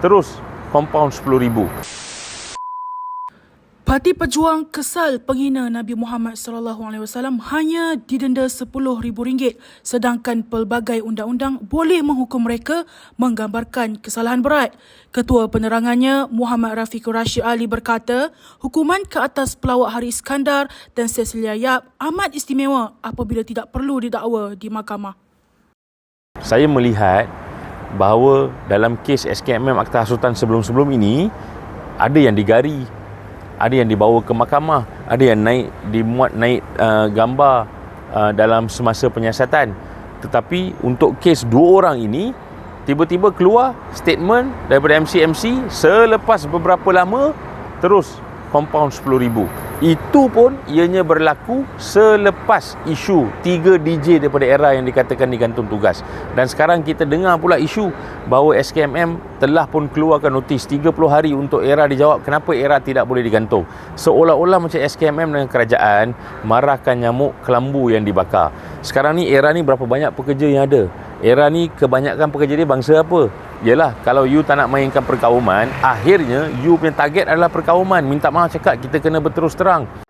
terus compound RM10,000. Parti Pejuang kesal penghina Nabi Muhammad sallallahu alaihi wasallam hanya didenda RM10,000 sedangkan pelbagai undang-undang boleh menghukum mereka menggambarkan kesalahan berat. Ketua penerangannya Muhammad Rafiq Rashid Ali berkata, hukuman ke atas pelawak Hari Iskandar dan Cecilia Yap amat istimewa apabila tidak perlu didakwa di mahkamah. Saya melihat bahawa dalam kes SKMM Akta Hasutan sebelum-sebelum ini ada yang digari, ada yang dibawa ke mahkamah, ada yang naik dimuat naik uh, gambar uh, dalam semasa penyiasatan. Tetapi untuk kes dua orang ini tiba-tiba keluar statement daripada MC-MC selepas beberapa lama terus compound RM10,000. Itu pun ianya berlaku selepas isu 3 DJ daripada era yang dikatakan digantung tugas. Dan sekarang kita dengar pula isu bahawa SKMM telah pun keluarkan notis 30 hari untuk era dijawab kenapa era tidak boleh digantung. Seolah-olah macam SKMM dengan kerajaan marahkan nyamuk kelambu yang dibakar. Sekarang ni era ni berapa banyak pekerja yang ada? Era ni kebanyakan pekerja dia bangsa apa? Yalah, kalau you tak nak mainkan perkauman, akhirnya you punya target adalah perkauman. Minta maaf cakap, kita kena berterus terang.